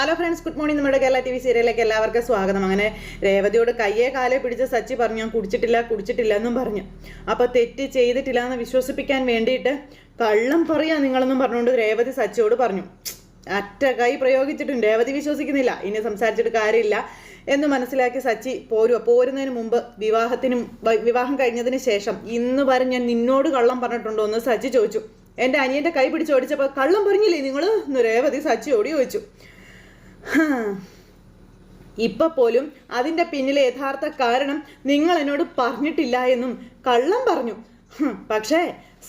Hello friends good morning നമ്മുടെ Kerala T V സീരിയലിലേക്ക് എല്ലാവർക്കും സ്വാഗതം. അങ്ങനെ രേവതിയോട് കയ്യെ കാലെ പിടിച്ച് സച്ചി പറഞ്ഞു ഞാൻ കുടിച്ചിട്ടില്ല കുടിച്ചിട്ടില്ല എന്നും പറഞ്ഞു. അപ്പോൾ തെറ്റ് ചെയ്തിട്ടില്ല എന്ന് വിശ്വസിപ്പിക്കാൻ വേണ്ടിയിട്ട് കള്ളം പറയാ നിങ്ങളെന്നും പറഞ്ഞുകൊണ്ട് രേവതി സച്ചിയോട് പറഞ്ഞു. അറ്റ കൈ പ്രയോഗിച്ചിട്ടും രേവതി വിശ്വസിക്കുന്നില്ല. ഇനി സംസാരിച്ചിട്ട് കാര്യമില്ല എന്ന് മനസ്സിലാക്കി സച്ചി പോരുക പോരുന്നതിന് മുമ്പ് വിവാഹത്തിനും വിവാഹം കഴിഞ്ഞതിന് ശേഷം ഇന്ന് വരെ ഞാൻ നിന്നോട് കള്ളം പറഞ്ഞിട്ടുണ്ടോ എന്ന് സച്ചി ചോദിച്ചു. എന്റെ അനിയന്റെ കൈ പിടിച്ച് ഓടിച്ചപ്പോൾ കള്ളം പറഞ്ഞില്ലേ നിങ്ങൾ എന്ന് രേവതി സച്ചിയോട് ചോദിച്ചു. ഇപ്പൊ പോലും അതിന്റെ പിന്നിലെ യഥാർത്ഥ കാരണം നിങ്ങൾ എന്നോട് പറഞ്ഞിട്ടില്ല എന്നും കള്ളം പറഞ്ഞു. പക്ഷേ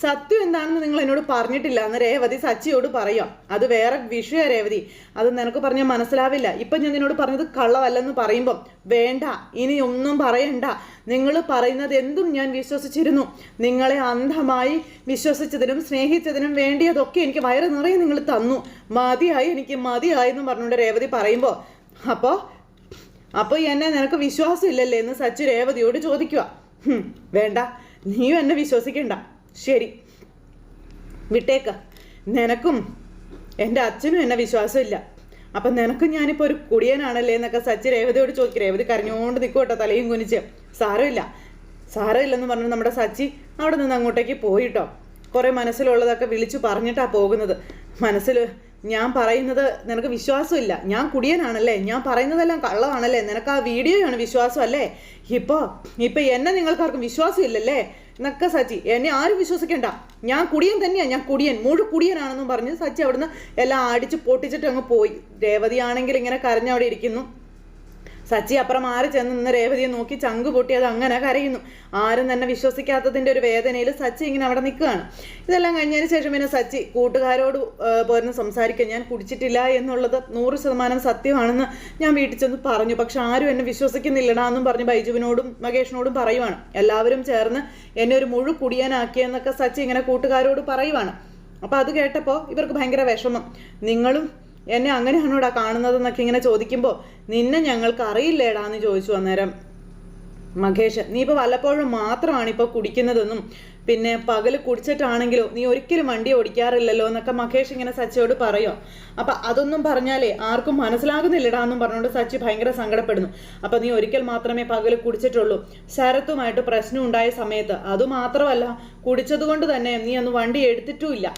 സത്യം എന്താണെന്ന് നിങ്ങൾ എന്നോട് പറഞ്ഞിട്ടില്ല. എന്ന് രേവതി സച്ചിയോട് പറയാം. അത് വേറെ വിഷയ രേവതി. അത് നിനക്ക് പറഞ്ഞാൽ മനസ്സിലാവില്ല. ഇപ്പൊ ഞാൻ നിന്നോട് പറഞ്ഞത് കള്ളമല്ലെന്ന് പറയുമ്പം വേണ്ട ഇനി ഒന്നും പറയണ്ട. നിങ്ങൾ പറയുന്നത് എന്തും ഞാൻ വിശ്വസിച്ചിരുന്നു. നിങ്ങളെ അന്ധമായി വിശ്വസിച്ചതിനും സ്നേഹിച്ചതിനും വേണ്ടിയതൊക്കെ എനിക്ക് വയറ് നിറയെ നിങ്ങൾ തന്നു. മതിയായി എനിക്ക് മതിയായി എന്ന് പറഞ്ഞുകൊണ്ട് രേവതി പറയുമ്പോൾ അപ്പോൾ അപ്പോൾ എന്നെ നിനക്ക് വിശ്വാസമില്ലല്ലേ എന്ന് സച്ചു രേവതിയോട് ചോദിക്കുക വേണ്ട നീയും എന്നെ വിശ്വസിക്കണ്ട. ശരി. വിട്ടേക്ക. നിനക്കും എന്റെ അച്ഛനും എന്നെ വിശ്വാസമില്ല. അപ്പം നിനക്കും ഞാനിപ്പോൾ ഒരു കുടിയനാണല്ലേ എന്നൊക്കെ സച്ചി രേവതിയോട് ചോദിക്കും. രേവതി കരഞ്ഞുകൊണ്ട് നിൽക്കോട്ടോ തലയും കുനിച്ച്. സാരമില്ല. സാരമില്ലെന്ന് പറഞ്ഞു നമ്മുടെ സച്ചി അവിടെ നിന്ന് അങ്ങോട്ടേക്ക് പോയിട്ടോ. കുറേ മനസ്സിലുള്ളതൊക്കെ വിളിച്ചു പറഞ്ഞിട്ടാ പോകുന്നത്. മനസ്സിൽ ഞാൻ പറയുന്നത് നിനക്ക് വിശ്വാസമില്ല. ഞാൻ കുടിയനാണല്ലേ. ഞാൻ പറയുന്നതെല്ലാം കള്ളമാണല്ലേ. നിനക്ക് ആ വീഡിയോയാണ് വിശ്വാസം അല്ലേ ഇപ്പോൾ ഇപ്പോൾ എന്നെ നിങ്ങൾക്കാർക്കും വിശ്വാസമില്ലല്ലേ? എന്നൊക്കെ സച്ചി. എന്നെ ആരും വിശ്വസിക്കേണ്ട. ഞാൻ കുടിയൻ തന്നെയാണ് ഞാൻ കുടിയൻ. മുഴു കുടിയനാണെന്നും പറഞ്ഞ് സച്ചി അവിടുന്ന് എല്ലാം അടിച്ച് പൊട്ടിച്ചിട്ട് അങ്ങ് പോയി. രേവതി ആണെങ്കിൽ ഇങ്ങനെ കരഞ്ഞവിടെ ഇരിക്കുന്നു. സച്ചി അപ്പുറം മാറി ചെന്ന് നിന്ന് രേവതിയെ നോക്കി ചങ്ക് പൊട്ടി അത് അങ്ങനെ കരയുന്നു. ആരും തന്നെ വിശ്വസിക്കാത്തതിന്റെ ഒരു വേദനയിൽ സച്ചി ഇങ്ങനെ അവിടെ നിൽക്കുകയാണ്. ഇതെല്ലാം കഴിഞ്ഞതിന് ശേഷം പിന്നെ സച്ചി കൂട്ടുകാരോട് പോരുന്ന സംസാരിക്കാൻ ഞാൻ കുടിച്ചിട്ടില്ല എന്നുള്ളത് നൂറ് ശതമാനം സത്യമാണെന്ന് ഞാൻ വീട്ടിൽ ചെന്ന് പറഞ്ഞു. പക്ഷെ ആരും എന്നെ വിശ്വസിക്കുന്നില്ലടാ എന്നും പറഞ്ഞ് ബൈജുവിനോടും മകേഷിനോടും പറയുവാണ്. എല്ലാവരും ചേർന്ന് എന്നെ ഒരു മുഴു കുടിയാനാക്കിയെന്നൊക്കെ സച്ചി ഇങ്ങനെ കൂട്ടുകാരോട് പറയുവാണ്. അപ്പോൾ അത് കേട്ടപ്പോൾ ഇവർക്ക് ഭയങ്കര വിഷമം. നിങ്ങളും എന്നെ അങ്ങനെയാണോടാ കാണുന്നതെന്നൊക്കെ ഇങ്ങനെ ചോദിക്കുമ്പോൾ നിന്നെ ഞങ്ങൾക്ക് അറിയില്ലേടാ എന്ന് ചോദിച്ചു അന്നേരം. മഹേഷ് നീ ഇപ്പോൾ വല്ലപ്പോഴും മാത്രമാണ് ഇപ്പോൾ കുടിക്കുന്നതെന്നും പിന്നെ പകൽ കുടിച്ചിട്ടാണെങ്കിലോ നീ ഒരിക്കലും വണ്ടി ഓടിക്കാറില്ലല്ലോ എന്നൊക്കെ മഹേഷ് ഇങ്ങനെ സച്ചിയോട് പറയോ. അപ്പം അതൊന്നും പറഞ്ഞാലേ ആർക്കും മനസ്സിലാകുന്നില്ലടാ എന്നും പറഞ്ഞുകൊണ്ട് സച്ചി ഭയങ്കര സങ്കടപ്പെടുന്നു. അപ്പം നീ ഒരിക്കൽ മാത്രമേ പകൽ കുടിച്ചിട്ടുള്ളൂ. ശരത്തുമായിട്ട് പ്രശ്നം ഉണ്ടായ സമയത്ത് അതുമാത്രമല്ല കുടിച്ചതുകൊണ്ട് തന്നെ നീ അന്ന് വണ്ടി എടുത്തിട്ടുമില്ല.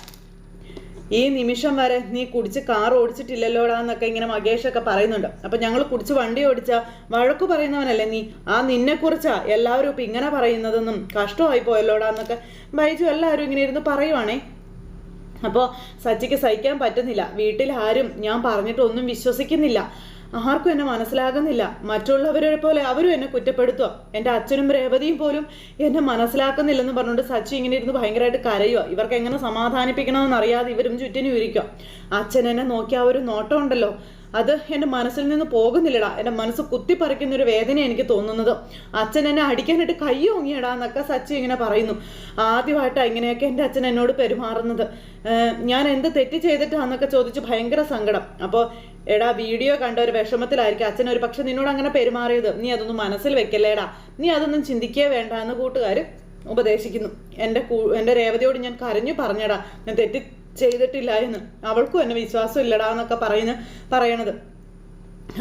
ഈ നിമിഷം വരെ നീ കുടിച്ച് കാർ ഓടിച്ചിട്ടില്ലല്ലോടാ എന്നൊക്കെ ഇങ്ങനെ മകേഷൊക്കെ പറയുന്നുണ്ട്. അപ്പൊ ഞങ്ങൾ കുടിച്ച് വണ്ടി ഓടിച്ച വഴക്കു പറയുന്നവനല്ലേ നീ? ആ നിന്നെ കുറിച്ചാ എല്ലാവരും ഇപ്പൊ ഇങ്ങനെ പറയുന്നതെന്നും കഷ്ടമായി പോയല്ലോടാ എന്നൊക്കെ ബൈജു എല്ലാവരും ഇങ്ങനെ ഇരുന്ന് പറയുവാണേ. അപ്പോൾ സച്ചിക്ക് സഹിക്കാൻ പറ്റുന്നില്ല. വീട്ടിൽ ആരും ഞാൻ പറഞ്ഞിട്ടൊന്നും വിശ്വസിക്കുന്നില്ല. ആർക്കും എന്നെ മനസ്സിലാകുന്നില്ല. മറ്റുള്ളവരെ പോലെ അവരും എന്നെ കുറ്റപ്പെടുത്തുക എന്റെ അച്ഛനും രേവതിയും പോലും എന്നെ മനസ്സിലാക്കുന്നില്ലെന്ന് പറഞ്ഞുകൊണ്ട് സച്ചി ഇങ്ങനെ ഇരുന്ന് ഭയങ്കരമായിട്ട് കരയുക ഇവർക്ക് എങ്ങനെ സമാധാനിപ്പിക്കണമെന്ന് അറിയാതെ ഇവരും ചുറ്റിനും ഇരിക്കുക അച്ഛൻ എന്നെ നോക്കിയ ആ ഒരു നോട്ടം ഉണ്ടല്ലോ. അത് എന്റെ മനസ്സിൽ നിന്ന് പോകുന്നില്ലടാ. എന്റെ മനസ്സ് കുത്തിപ്പറിക്കുന്ന ഒരു വേദന എനിക്ക് തോന്നുന്നത്. അച്ഛൻ എന്നെ അടിക്കാനായിട്ട് കൈ ഓങ്ങിയടാ എന്നൊക്കെ സച്ചി ഇങ്ങനെ പറയുന്നു. ആദ്യമായിട്ടാണ് ഇങ്ങനെയൊക്കെ എന്റെ അച്ഛൻ എന്നോട് പെരുമാറുന്നത്. ഞാൻ എന്ത് തെറ്റ് ചെയ്തിട്ടാന്നൊക്കെ ചോദിച്ച് ഭയങ്കര സങ്കടം. അപ്പോൾ എടാ വീഡിയോ കണ്ട ഒരു വിഷമത്തിലായിരിക്കും അച്ഛൻ ഒരു പക്ഷെ നിന്നോട് അങ്ങനെ പെരുമാറിയത്. നീ അതൊന്നും മനസ്സിൽ വെക്കല്ലേടാ. നീ അതൊന്നും ചിന്തിക്കേ വേണ്ട എന്ന് കൂട്ടുകാർ ഉപദേശിക്കുന്നു. എന്റെ എന്റെ രേവതിയോട് ഞാൻ കരഞ്ഞു പറഞ്ഞടാ. ഞാൻ തെറ്റ് ചെയ്തിട്ടില്ല എന്ന്. അവൾക്കും എന്നെ വിശ്വാസം ഇല്ലടാ എന്നൊക്കെ പറയുന്ന പറയണത്.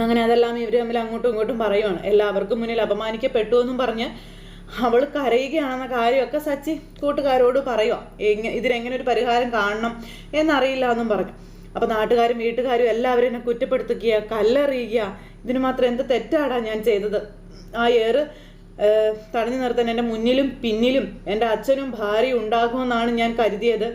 അങ്ങനെ അതെല്ലാം ഇവർ തമ്മിൽ അങ്ങോട്ടും ഇങ്ങോട്ടും പറയുവാണ്. എല്ലാവർക്കും മുന്നിൽ അപമാനിക്കപ്പെട്ടു എന്നും പറഞ്ഞ് അവൾ കരയുകയാണെന്ന കാര്യമൊക്കെ സച്ചി കൂട്ടുകാരോട് പറയുക എങ്ങനെ ഇതിനെങ്ങനെ ഒരു പരിഹാരം കാണണം എന്നറിയില്ല എന്നും പറഞ്ഞു. അപ്പോൾ നാട്ടുകാരും വീട്ടുകാരും എല്ലാവരും എന്നെ കുറ്റപ്പെടുത്തുക കല്ലെറിയുക ഇതിന് മാത്രം എന്ത് തെറ്റാടാ ഞാൻ ചെയ്തത്? ആ ഏറ് തടഞ്ഞു നിർത്താൻ എന്റെ മുന്നിലും പിന്നിലും എന്റെ അച്ഛനും ഭാര്യയും ഉണ്ടാകുമെന്നാണ് ഞാൻ കരുതിയത്.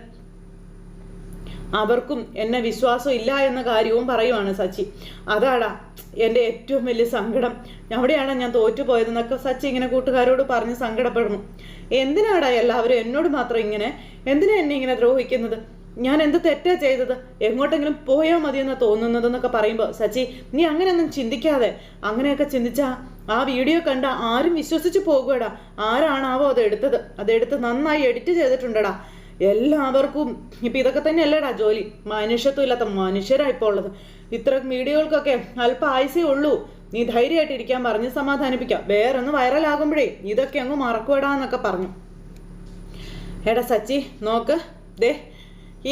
അവർക്കും എന്നെ വിശ്വാസം ഇല്ല എന്ന കാര്യവും പറയുവാണ് സച്ചി. അതാടാ എന്റെ ഏറ്റവും വലിയ സങ്കടം. അവിടെയാണ് ഞാൻ തോറ്റുപോയതെന്നൊക്കെ സച്ചി ഇങ്ങനെ കൂട്ടുകാരോട് പറഞ്ഞ് സങ്കടപ്പെടുന്നു. എന്തിനാടാ എല്ലാവരും എന്നോട് മാത്രം ഇങ്ങനെ? എന്തിനാ എന്നെ ഇങ്ങനെ ദ്രോഹിക്കുന്നത്? ഞാൻ എന്ത് തെറ്റാ ചെയ്തത്? എങ്ങോട്ടെങ്കിലും പോയാൽ മതിയെന്നാ തോന്നുന്നതെന്നൊക്കെ പറയുമ്പോൾ സച്ചി നീ അങ്ങനെയൊന്നും ചിന്തിക്കാതെ. അങ്ങനെയൊക്കെ ചിന്തിച്ചാ ആ വീഡിയോ കണ്ട ആരും വിശ്വസിച്ച് പോകുകടാ ആരാണാവോ അത് എടുത്തത്? അതെടുത്ത് നന്നായി എഡിറ്റ് ചെയ്തിട്ടുണ്ടടാ. എല്ലാവർക്കും ഇപ്പൊ ഇതൊക്കെ തന്നെയല്ലേടാ ജോലി? മനുഷ്യത്വം ഇല്ലാത്ത മനുഷ്യരായിപ്പോ ഉള്ളത്. ഇത്തരം വീഡിയോകൾക്കൊക്കെ അല്പ ആയുസേ ഉള്ളൂ. നീ ധൈര്യമായിട്ട് ഇരിക്കാൻ പറഞ്ഞ് സമാധാനിപ്പിക്കാം. വേറൊന്ന് വൈറലാകുമ്പോഴേ ഇതൊക്കെ അങ്ങ് മറക്കുവിടാന്നൊക്കെ പറഞ്ഞു. എടാ സച്ചി നോക്ക്. ദേ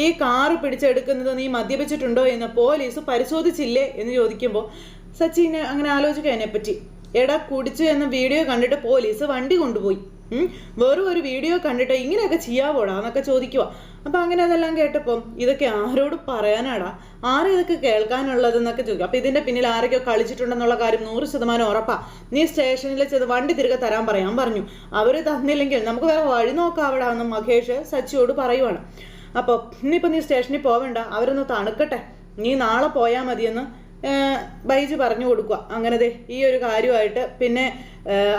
ഈ കാറ് പിടിച്ചെടുക്കുന്നത് നീ മദ്യപിച്ചിട്ടുണ്ടോ എന്ന് പോലീസ് പരിശോധിച്ചില്ലേ എന്ന് ചോദിക്കുമ്പോൾ സച്ചിനെ അങ്ങനെ ആലോചിക്കുക അതിനെപ്പറ്റി എടാ കുടിച്ചു എന്ന വീഡിയോ കണ്ടിട്ട് പോലീസ് വണ്ടി കൊണ്ടുപോയി. വെറും ഒരു വീഡിയോ കണ്ടിട്ട് ഇങ്ങനെയൊക്കെ ചെയ്യാവോടാ എന്നൊക്കെ ചോദിക്കുക അപ്പം അങ്ങനെ അതെല്ലാം കേട്ടപ്പം ഇതൊക്കെ ആരോട് പറയാനാടാ? ആരും ഇതൊക്കെ കേൾക്കാനുള്ളതെന്നൊക്കെ ചോദിക്കും. അപ്പം ഇതിന്റെ പിന്നിൽ ആരൊക്കെ കളിച്ചിട്ടുണ്ടെന്നുള്ള കാര്യം നൂറ് ശതമാനം ഉറപ്പാ. നീ സ്റ്റേഷനിൽ ചെന്ന് വണ്ടി തിരികെ തരാൻ പറയാൻ പറഞ്ഞു അവർ തന്നില്ലെങ്കിൽ നമുക്ക് വേറെ വഴി നോക്കാവിടാ എന്ന് മഹേഷ് സച്ചിയോട് പറയുവാണ്. അപ്പോൾ ഇന്നിപ്പോൾ നീ സ്റ്റേഷനിൽ പോവണ്ട. അവരൊന്ന് തണുക്കട്ടെ. നീ നാളെ പോയാൽ മതിയെന്ന് ബൈജു പറഞ്ഞു കൊടുക്കുക. അങ്ങനത്തെ ഈ ഒരു കാര്യമായിട്ട് പിന്നെ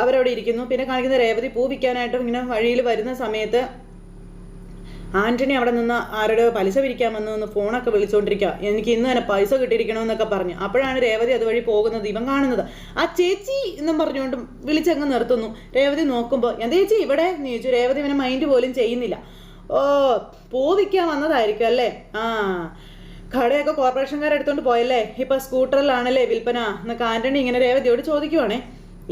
അവരവിടെ ഇരിക്കുന്നു. പിന്നെ കാണിക്കുന്ന രേവതി പൂ വിൽക്കാനായിട്ട് ഇങ്ങനെ വഴിയിൽ വരുന്ന സമയത്ത് ആന്റണി അവിടെ നിന്ന് ആരുടെ പലിശ പിരിക്കാമെന്ന് നിന്ന് ഫോണൊക്കെ വിളിച്ചുകൊണ്ടിരിക്കുക എനിക്ക് ഇന്ന് തന്നെ പൈസ കിട്ടിയിരിക്കണമെന്നൊക്കെ പറഞ്ഞു. അപ്പോഴാണ് രേവതി അതുവഴി പോകുന്നത് ഇവൻ കാണുന്നത്. ആ ചേച്ചി എന്നും പറഞ്ഞുകൊണ്ട് വിളിച്ചങ്ങ് നിർത്തുന്നു. രേവതി നോക്കുമ്പോൾ എന്താ ചേച്ചി ഇവിടെ? ചോദിച്ചു. രേവതി ഇവനെ മൈൻഡ് പോലും ചെയ്യുന്നില്ല. ഓ പൂ വിൽക്കാൻ വന്നതായിരിക്കും അല്ലേ? ആ കടയൊക്കെ കോർപ്പറേഷൻകാർ എടുത്തോണ്ട് പോയല്ലേ? ഇപ്പൊ സ്കൂട്ടറിലാണല്ലേ വിൽപ്പന? എന്നൊക്കെ ആന്റണി ഇങ്ങനെ രേവതിയോട് ചോദിക്കുവാണേ.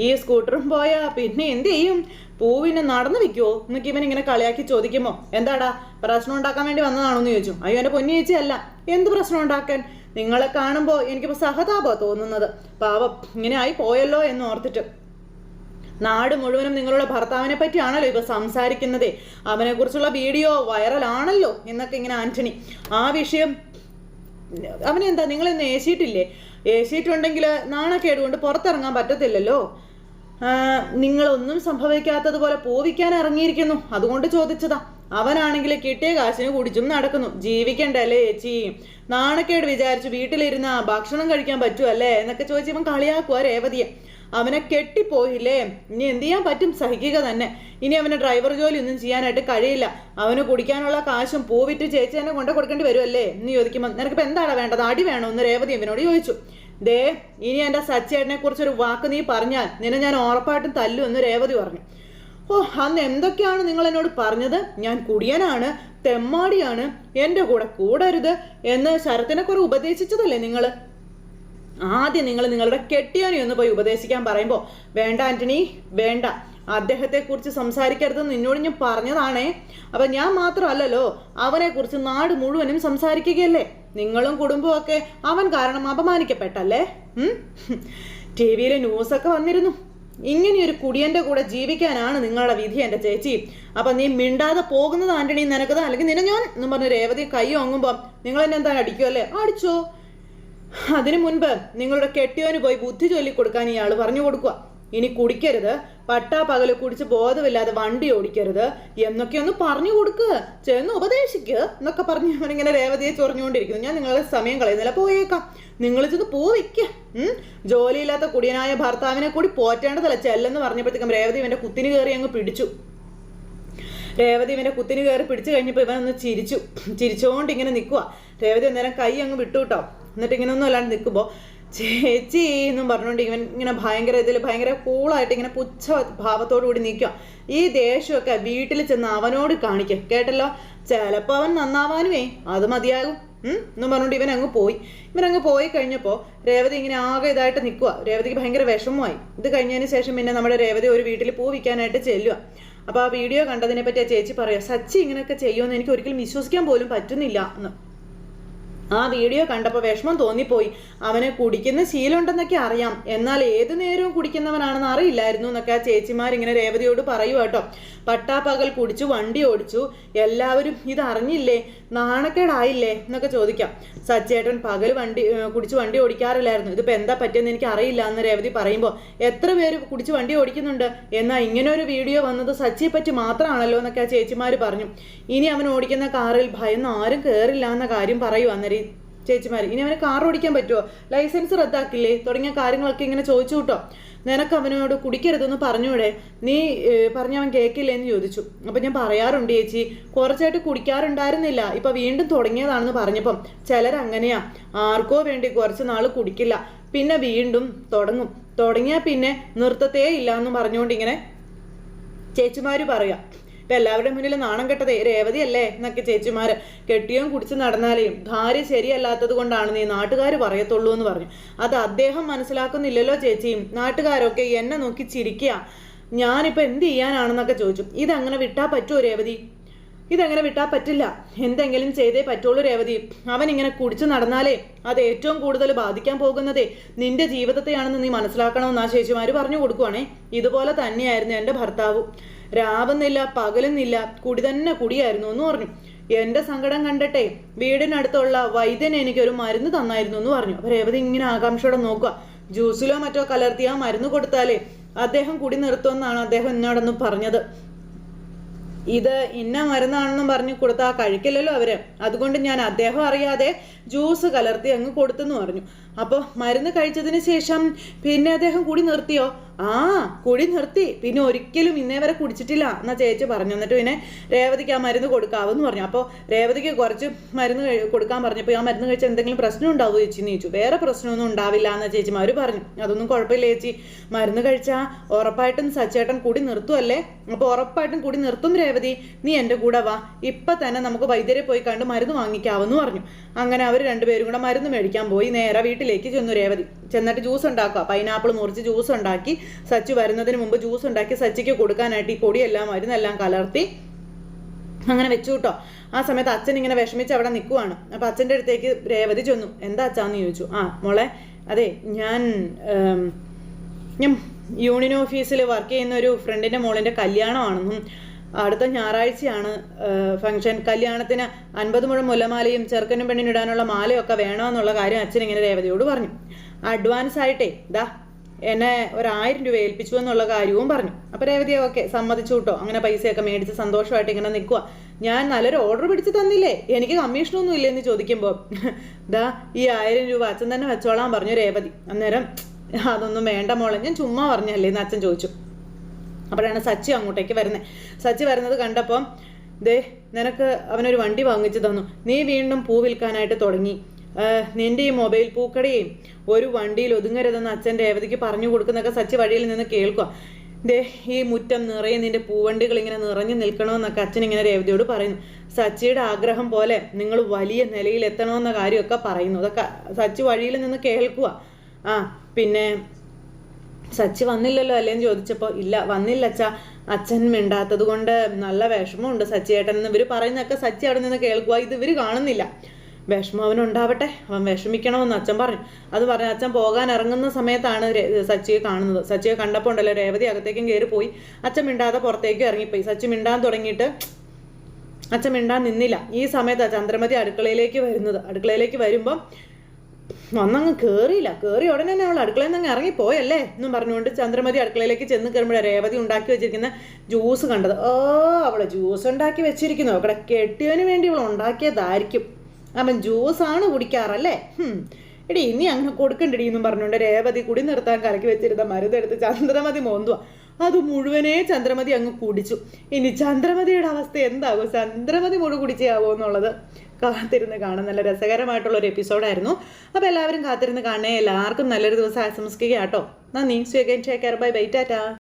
ഈ സ്കൂട്ടറും പോയാ പിന്നെ എന്ത് ചെയ്യും? പൂവിനെ നടന്നു വെക്കുവോ എന്നൊക്കെ ഇവൻ ഇങ്ങനെ കളിയാക്കി ചോദിക്കുമോ എന്താടാ പ്രശ്നം ഉണ്ടാക്കാൻ വേണ്ടി വന്നതാണോന്ന് ചോദിച്ചു. അയ്യോ എന്റെ പൊന്നി ചേച്ചി അല്ല. എന്ത് പ്രശ്നം ഉണ്ടാക്കാൻ? നിങ്ങളെ കാണുമ്പോൾ എനിക്കിപ്പോൾ സഹതാപ തോന്നുന്നത്. പാവം ഇങ്ങനെ ആയി പോയല്ലോ എന്ന് ഓർത്തിട്ട്. നാട് മുഴുവനും നിങ്ങളുടെ ഭർത്താവിനെ പറ്റിയാണല്ലോ ഇപ്പൊ സംസാരിക്കുന്നതേ. അവനെ കുറിച്ചുള്ള വീഡിയോ വൈറലാണല്ലോ എന്നൊക്കെ ഇങ്ങനെ ആന്റണി. ആ വിഷയം അവനെന്താ നിങ്ങൾ ഇന്ന് ഏശിയിട്ടില്ലേ? ഏശിയിട്ടുണ്ടെങ്കിൽ നാണക്കേട് കൊണ്ട് പുറത്തിറങ്ങാൻ പറ്റത്തില്ലല്ലോ? നിങ്ങളൊന്നും സംഭവിക്കാത്തതുപോലെ പോവിക്കാൻ ഇറങ്ങിയിരിക്കുന്നു. അതുകൊണ്ട് ചോദിച്ചതാ. അവനാണെങ്കിൽ കിട്ടിയ കാശിന് കുടിച്ചും നടക്കുന്നു. ജീവിക്കണ്ടല്ലേ ചേച്ചി നാണക്കേട് വിചാരിച്ചു വീട്ടിലിരുന്ന ഭക്ഷണം കഴിക്കാൻ പറ്റുമല്ലേ എന്നൊക്കെ ചോദിച്ചവൻ ഇവൻ കളിയാക്കുവാ രേവതിയെ. അവനെ കെട്ടിപ്പോയില്ലേ? ഇനി എന്ത് ചെയ്യാൻ പറ്റും? സഹിക്കുക തന്നെ. ഇനി അവന് ഡ്രൈവർ ജോലി ഒന്നും ചെയ്യാനായിട്ട് കഴിയില്ല. അവന് കുടിക്കാനുള്ള കാശും പൂവിറ്റ് തന്നെ കൊണ്ടു കൊടുക്കേണ്ടി വരുമല്ലേ എന്ന് ചോദിക്കുമ്പോൾ നിനക്കിപ്പോൾ എന്താണ് വേണ്ടത്? അടി വേണോ? എന്ന് രേവതി അവനോട് ചോദിച്ചു. ദേ ഇനി എന്റെ സച്ചേട്ടനെ കുറിച്ചൊരു വാക്ക് നീ പറഞ്ഞാൽ നിന്നെ ഞാൻ ഉറപ്പായിട്ടും തല്ലു എന്ന് രേവതി പറഞ്ഞു. ഓ അന്ന് എന്തൊക്കെയാണ് നിങ്ങൾ എന്നോട് പറഞ്ഞത്? ഞാൻ കുടിയനാണ് തെമ്മാടിയാണ് എന്റെ കൂടെ കൂടരുത് എന്ന് ശരത്തിനെ കുറെ ഉപദേശിച്ചതല്ലേ നിങ്ങൾ? ആദ്യം നിങ്ങൾ നിങ്ങളുടെ കെട്ടിയോനെ ഒന്ന് പോയി ഉപദേശിക്കാൻ പറയുമ്പോൾ വേണ്ട ആന്റണി വേണ്ട. അദ്ദേഹത്തെ കുറിച്ച് സംസാരിക്കരുതെന്ന് നിന്നോട് ഞാൻ പറഞ്ഞതാണേ. അപ്പൊ ഞാൻ മാത്രമല്ലല്ലോ അവനെ കുറിച്ച് നാട് മുഴുവനും സംസാരിക്കുകയല്ലേ? നിങ്ങളും കുടുംബവും ഒക്കെ അവൻ കാരണം അപമാനിക്കപ്പെട്ടല്ലേ? ടി വിയിലെ ന്യൂസൊക്കെ വന്നിരുന്നു. ഇങ്ങനെയൊരു കുടിയന്റെ കൂടെ ജീവിക്കാനാണ് നിങ്ങളുടെ വിധി എന്റെ ചേച്ചി. അപ്പൊ നീ മിണ്ടാതെ പോകുന്നത് ആന്റണി നിനക്കതാ അല്ലെങ്കിൽ നിന്നെ ഞാൻ എന്ന് പറഞ്ഞ രേവതി കൈ വാങ്ങുമ്പോൾ നിങ്ങൾ എന്നെ എന്താ അടിക്കുമല്ലേ അടിച്ചോ. അതിനു മുൻപ് നിങ്ങളുടെ കെട്ടിയോന് പോയി ബുദ്ധി ചൊല്ലി കൊടുക്കാൻ ഇയാൾ പറഞ്ഞു കൊടുക്കുക. ഇനി കുടിക്കരുത് പട്ടാ പകൽ കുടിച്ച് ബോധമില്ലാതെ വണ്ടി ഓടിക്കരുത് എന്നൊക്കെ ഒന്ന് പറഞ്ഞു കൊടുക്ക് ചെന്ന് ഉപദേശിക്ക് എന്നൊക്കെ പറഞ്ഞ് അവനിങ്ങനെ രേവതിയെ ചൊറിഞ്ഞുകൊണ്ടിരിക്കുന്നു. ഞാൻ നിങ്ങളെ സമയം കളയുന്നില്ല പോയേക്കാം. നിങ്ങൾ ചെന്ന് പോവിക്ക ജോലിയില്ലാത്ത കുടിയനായ ഭർത്താവിനെ കൂടി പോറ്റേണ്ടതല്ല ചെല്ലെന്ന് പറഞ്ഞപ്പോഴത്തേക്കും രേവതി ഇവന്റെ കുത്തിന് കയറി അങ്ങ് പിടിച്ചു. രേവതി ഇവന്റെ കുത്തിന് കയറി പിടിച്ചു കഴിഞ്ഞപ്പോൾ ഇവനൊന്ന് ചിരിച്ചു. ചിരിച്ചുകൊണ്ട് ഇങ്ങനെ നിൽക്കുക രേവതി അന്നേരം കൈ അങ്ങ് വിട്ടു കേട്ടോ. എന്നിട്ട് ഇങ്ങനെ ഒന്നും അല്ലാണ്ട് നിൽക്കുമ്പോൾ ചേച്ചി എന്നും പറഞ്ഞുകൊണ്ട് ഇവൻ ഇങ്ങനെ ഭയങ്കര ഇതിൽ ഭയങ്കര കൂളായിട്ട് ഇങ്ങനെ പുച്ഛ ഭാവത്തോടു കൂടി നിൽക്കുക ഈ ദേഷ്യമൊക്കെ വീട്ടിൽ ചെന്ന് അവനോട് കാണിക്കുക കേട്ടല്ലോ? ചിലപ്പോൾ അവൻ നന്നാവാനുമേ അത് മതിയാകും. എന്നും പറഞ്ഞുകൊണ്ട് ഇവൻ അങ്ങ് പോയി. ഇവൻ അങ്ങ് പോയി കഴിഞ്ഞപ്പോൾ രേവതി ഇങ്ങനെ ആകെ ഇതായിട്ട് നിൽക്കുക രേവതിക്ക് ഭയങ്കര വിഷമമായി. ഇത് കഴിഞ്ഞതിന് ശേഷം പിന്നെ നമ്മുടെ രേവതി ഒരു വീട്ടിൽ പൂ വിൽക്കാനായിട്ട് ചെല്ലുക അപ്പോൾ ആ വീഡിയോ കണ്ടതിനെ പറ്റി ആ ചേച്ചി പറയുക സച്ചി ഇങ്ങനെയൊക്കെ ചെയ്യുമെന്ന് എനിക്ക് ഒരിക്കലും വിശ്വസിക്കാൻ പോലും പറ്റുന്നില്ല എന്ന്. ആ വീഡിയോ കണ്ടപ്പോൾ വിഷമം തോന്നിപ്പോയി. അവന് കുടിക്കുന്ന ശീലമുണ്ടെന്നൊക്കെ അറിയാം. എന്നാൽ ഏത് നേരവും കുടിക്കുന്നവനാണെന്ന് അറിയില്ലായിരുന്നു എന്നൊക്കെ ആ ചേച്ചിമാർ ഇങ്ങനെ രേവതിയോട് പറയൂ കേട്ടോ. പട്ടാപ്പകൽ കുടിച്ചു വണ്ടി ഓടിച്ചു. എല്ലാവരും ഇത് അറിഞ്ഞില്ലേ? നാണക്കേടായില്ലേ? എന്നൊക്കെ ചോദിക്കാം. സച്ചേട്ടൻ പകൽ വണ്ടി കുടിച്ച് വണ്ടി ഓടിക്കാറില്ലായിരുന്നു. ഇതിപ്പോൾ എന്താ പറ്റിയെന്ന് എനിക്ക് അറിയില്ല എന്ന് രേവതി പറയുമ്പോൾ എത്ര പേര് കുടിച്ച് വണ്ടി ഓടിക്കുന്നുണ്ട്? എന്നാൽ ഇങ്ങനെ ഒരു വീഡിയോ വന്നത് സച്ചിയെ പറ്റി മാത്രമാണല്ലോ എന്നൊക്കെ ആ ചേച്ചിമാർ പറഞ്ഞു. ഇനി അവൻ ഓടിക്കുന്ന കാറിൽ ഭയന്ന് ആരും കയറില്ല എന്ന കാര്യം പറയുവാന്നേരം ചേച്ചിമാർ ഇനി അവന് കാർ ഓടിക്കാൻ പറ്റുമോ ലൈസൻസ് റദ്ദാക്കില്ലേ? തുടങ്ങിയ കാര്യങ്ങളൊക്കെ ഇങ്ങനെ ചോദിച്ചു കൂട്ടോ? നിനക്ക് അവനോട് കുടിക്കരുതെന്ന് പറഞ്ഞൂടെ? നീ പറഞ്ഞവൻ പറഞ്ഞ അവൻ കേൾക്കില്ലേ എന്ന് ചോദിച്ചു. അപ്പം ഞാൻ പറയാറുണ്ട് ചേച്ചി കുറച്ചായിട്ട് കുടിക്കാറുണ്ടായിരുന്നില്ല. ഇപ്പം വീണ്ടും തുടങ്ങിയതാണെന്ന് പറഞ്ഞപ്പം ചിലരങ്ങനെയാ. ആർക്കോ വേണ്ടി കുറച്ച് നാൾ കുടിക്കില്ല. പിന്നെ വീണ്ടും തുടങ്ങും. തുടങ്ങിയാൽ പിന്നെ നിർത്തത്തേ ഇല്ല എന്ന് പറഞ്ഞുകൊണ്ട് ഇങ്ങനെ ചേച്ചിമാര് പറയാ. ഇപ്പൊ എല്ലാവരുടെ മുന്നിൽ നാണം കെട്ടതേ രേവതി അല്ലേ എന്നൊക്കെ ചേച്ചിമാര്. കെട്ടിയും കുടിച്ച് നടന്നാലേയും ഭാര്യ ശരിയല്ലാത്തത് കൊണ്ടാണ് നീ നാട്ടുകാർ പറയത്തുള്ളൂ എന്ന് പറഞ്ഞു. അത് അദ്ദേഹം മനസ്സിലാക്കുന്നില്ലല്ലോ ചേച്ചിയും. നാട്ടുകാരൊക്കെ എന്നെ നോക്കി ചിരിക്കുക ഞാനിപ്പോൾ എന്ത് ചെയ്യാനാണെന്നൊക്കെ ചോദിച്ചു. ഇതങ്ങനെ വിട്ടാൽ പറ്റുമോ രേവതി? ഇതെങ്ങനെ വിട്ടാ പറ്റില്ല. എന്തെങ്കിലും ചെയ്തേ പറ്റുള്ളൂ രേവതി. അവൻ ഇങ്ങനെ കുടിച്ചു നടന്നാലേ അത് ഏറ്റവും കൂടുതൽ ബാധിക്കാൻ പോകുന്നതേ നിന്റെ ജീവിതത്തെയാണെന്ന് നീ മനസ്സിലാക്കണമെന്ന് ആ ചേച്ചിമാര് പറഞ്ഞു കൊടുക്കുവാണേ. ഇതുപോലെ തന്നെയായിരുന്നു എന്റെ ഭർത്താവ്. രാവുന്നില്ല പകലുന്നില്ല കുടി തന്നെ കുടിയായിരുന്നു എന്ന് പറഞ്ഞു. എന്റെ സങ്കടം കണ്ടട്ടെ വീടിനടുത്തുള്ള വൈദ്യൻ എനിക്കൊരു മരുന്ന് തന്നായിരുന്നു എന്ന് പറഞ്ഞു. അപ്പൊ രേവതി ഇങ്ങനെ ആകാംക്ഷയോടെ നോക്കുക. ജ്യൂസിലോ മറ്റോ കലർത്തി ആ മരുന്ന് കൊടുത്താലേ അദ്ദേഹം കുടി നിർത്തുമെന്നാണ് അദ്ദേഹം എന്നോടൊന്ന് പറഞ്ഞത്. ഇത് ഇന്ന മരുന്നാണെന്നും പറഞ്ഞ് കൊടുത്താൽ കഴിക്കില്ലല്ലോ അവർ. അതുകൊണ്ട് ഞാൻ അദ്ദേഹം അറിയാതെ ജ്യൂസ് കലർത്തി അങ്ങ് കൊടുത്തെന്ന് പറഞ്ഞു. അപ്പോൾ മരുന്ന് കഴിച്ചതിന് ശേഷം പിന്നെ അദ്ദേഹം കുടി നിർത്തിയോ? ആ കുടി നിർത്തി. പിന്നെ ഒരിക്കലും ഇന്നേ വരെ കുടിച്ചിട്ടില്ല എന്നാ ചേച്ചി പറഞ്ഞു. എന്നിട്ട് പിന്നെ രേവതിക്ക് ആ മരുന്ന് കൊടുക്കാവെന്ന് പറഞ്ഞു. അപ്പോൾ രേവതിക്ക് കുറച്ച് മരുന്ന് കൊടുക്കാൻ പറഞ്ഞപ്പോൾ ആ മരുന്ന് കഴിച്ചാൽ എന്തെങ്കിലും പ്രശ്നം ഉണ്ടാവുമോ ചേച്ചി എന്ന് ചോദിച്ചു. വേറെ പ്രശ്നമൊന്നും ഉണ്ടാവില്ല എന്ന് ചേച്ചിമാർ പറഞ്ഞു. അതൊന്നും കുഴപ്പമില്ല ചേച്ചി. മരുന്ന് കഴിച്ചാൽ ഉറപ്പായിട്ടും സച്ചേട്ടൻ കുടി നിർത്തുമല്ലേ അപ്പോൾ ഉറപ്പായിട്ടും കുടി നിർത്തും രേവതി. നീ എന്റെ കൂടെ വാ. ഇപ്പം തന്നെ നമുക്ക് വൈദ്യരെ പോയി കണ്ട് മരുന്ന് വാങ്ങിക്കാവെന്ന് പറഞ്ഞു. അങ്ങനെ അവർ രണ്ടുപേരും കൂടെ മരുന്ന് മേടിക്കാൻ പോയി. നേരെ വീട്ടിലേക്ക് ചെന്നു രേവതി. ചെന്നിട്ട് ജ്യൂസ് ഉണ്ടാക്കുക. പൈനാപ്പിൾ മുറിച്ച് ജ്യൂസ് ഉണ്ടാക്കി. സച്ചു വരുന്നതിന് മുമ്പ് ജ്യൂസ് ഉണ്ടാക്കി സച്ചിക്ക് കൊടുക്കാനായിട്ട് ഈ പൊടിയെല്ലാം മരുന്നെല്ലാം കലർത്തി അങ്ങനെ വെച്ചു കേട്ടോ ആ സമയത്ത് അച്ഛൻ ഇങ്ങനെ വിഷമിച്ച് അവിടെ നിൽക്കുവാണ് അപ്പം അച്ഛന്റെ അടുത്തേക്ക് രേവതി ചെന്നു. എന്താ അച്ഛാന്ന്? ചോദിച്ചു. ആ മോളെ അതെ ഞാൻ ഞാൻ യൂണിയൻ ഓഫീസിൽ വർക്ക് ചെയ്യുന്ന ഒരു ഫ്രണ്ടിന്റെ മോളിന്റെ കല്യാണമാണെന്നും അടുത്ത ഞായറാഴ്ചയാണ് ഫംഗ്ഷൻ. കല്യാണത്തിന് അൻപത് മുഴം മുലമാലയും ചെറുക്കനും പെണ്ണിനും ഇടാനുള്ള മാലയൊക്കെ വേണമെന്നുള്ള കാര്യം അച്ഛൻ ഇങ്ങനെ രേവതിയോട് പറഞ്ഞു. അഡ്വാൻസ് ആയിട്ടേ ദാ എന്നെ ഒരായിരം രൂപ ഏൽപ്പിച്ചു എന്നുള്ള കാര്യവും പറഞ്ഞു. അപ്പോൾ രേവതി ഓക്കെ സമ്മതിച്ചു കേട്ടോ. അങ്ങനെ പൈസയൊക്കെ മേടിച്ച് സന്തോഷമായിട്ട് ഇങ്ങനെ നിൽക്കുക ഞാൻ നല്ലൊരു ഓർഡർ പിടിച്ച് തന്നില്ലേ? എനിക്ക് കമ്മീഷനൊന്നും ഇല്ലെന്ന് ചോദിക്കുമ്പോൾ ദാ ഈ ആയിരം രൂപ അച്ഛൻ തന്നെ വെച്ചോളാൻ പറഞ്ഞു രേവതി. അന്നേരം അതൊന്നും വേണ്ട മോളെ. ഞാൻ ചുമ്മാ പറഞ്ഞല്ലേ? എന്ന് അച്ഛൻ ചോദിച്ചു. അപ്പോഴാണ് സച്ചി അങ്ങോട്ടേക്ക് വരുന്നത് സച്ചി വരുന്നത് കണ്ടപ്പം ദേ നിനക്ക് അവനൊരു വണ്ടി വാങ്ങിച്ചു തന്നു. നീ വീണ്ടും പൂ വിൽക്കാനായിട്ട് തുടങ്ങി. നിന്റെ ഈ മൊബൈൽ പൂക്കടയും ഒരു വണ്ടിയിൽ ഒതുങ്ങരുതെന്ന് അച്ഛൻ രേവതിക്ക് പറഞ്ഞു കൊടുക്കുന്നൊക്കെ സച്ചി വഴിയിൽ നിന്ന് കേൾക്കുക ദേ ഈ മുറ്റം നിറയെ നിന്റെ പൂവണ്ടികൾ ഇങ്ങനെ നിറഞ്ഞു നിൽക്കണമെന്നൊക്കെ അച്ഛൻ ഇങ്ങനെ രേവതിയോട് പറയുന്നു. സച്ചിയുടെ ആഗ്രഹം പോലെ നിങ്ങൾ വലിയ നിലയിൽ എത്തണമെന്ന കാര്യമൊക്കെ പറയുന്നു. അതൊക്കെ സച്ചി വഴിയിൽ നിന്ന് കേൾക്കുക ആ പിന്നെ സച്ചി വന്നില്ലല്ലോ അല്ലേന്ന് ചോദിച്ചപ്പോൾ ഇല്ല വന്നില്ല അച്ഛാ. അച്ഛൻ മിണ്ടാത്തത് കൊണ്ട് നല്ല വിഷമമുണ്ട് സച്ചിയേട്ടൻ എന്ന് ഇവർ പറയുന്നതൊക്കെ സച്ചി അവിടെ നിന്ന് കേൾക്കുക ഇത് ഇവർ കാണുന്നില്ല. വിഷമം അവനുണ്ടാവട്ടെ അവൻ വിഷമിക്കണമെന്ന് അച്ഛൻ പറഞ്ഞു. അത് പറഞ്ഞു അച്ഛൻ പോകാൻ ഇറങ്ങുന്ന സമയത്താണ് സച്ചിയെ കാണുന്നത്. സച്ചിയെ കണ്ടപ്പോൾ ഉണ്ടല്ലോ രേവതി അകത്തേക്കും കയറി പോയി. അച്ഛൻ മിണ്ടാതെ പുറത്തേക്കും ഇറങ്ങിപ്പോയി. സച്ചി മിണ്ടാൻ തുടങ്ങിയിട്ട് അച്ഛൻ മിണ്ടാൻ നിന്നില്ല. ഈ സമയത്താണ് ചന്ദ്രമതി അടുക്കളയിലേക്ക് വരുന്നത്. അടുക്കളയിലേക്ക് വരുമ്പം വന്നങ്ങ് കേറിയില്ല. കേറി ഉടനെ തന്നെ അവൾ അടുക്കളയിൽ നിന്ന് അങ്ങ് ഇറങ്ങിപ്പോയല്ലേ എന്നും പറഞ്ഞുകൊണ്ട് ചന്ദ്രമതി അടുക്കളയിലേക്ക് ചെന്ന് കയറുമ്പോൾ രേവതി ഉണ്ടാക്കി വെച്ചിരിക്കുന്ന ജ്യൂസ് കണ്ടത്. ഓ അവൾ ജ്യൂസ് ഉണ്ടാക്കി വെച്ചിരിക്കുന്നു. അവിടെ കെട്ടിയവന് വേണ്ടി അവൾ ഉണ്ടാക്കിയതായിരിക്കും. അവൻ ജ്യൂസാണ് കുടിക്കാറല്ലേ. എടി ഇനി അങ്ങനെ കൊടുക്കണ്ടടി എന്നും പറഞ്ഞുകൊണ്ട് രേവതി കുടി നിർത്താൻ കലക്കി വെച്ചിരുന്ന മരുന്നെടുത്ത് ചന്ദ്രമതി മോന്തുക അത് മുഴുവനേ ചന്ദ്രമതി അങ്ങ് കുടിച്ചു. ഇനി ചന്ദ്രമതിയുടെ അവസ്ഥ എന്താകും? ചന്ദ്രമതി മുഴു കുടിച്ചാവോ എന്നുള്ളത്. കാത്തിരുന്ന് കാണാൻ നല്ല രസകരമായിട്ടുള്ള ഒരു എപ്പിസോഡായിരുന്നു. അപ്പോൾ എല്ലാവരും കാത്തിരുന്ന് കാണേ എല്ലാവർക്കും നല്ലൊരു ദിവസം ആശംസിക്കുക കേട്ടോ നന്ദി സ്വീകരിച്ചേക്കാർ ബൈ ബൈ ടാറ്റാ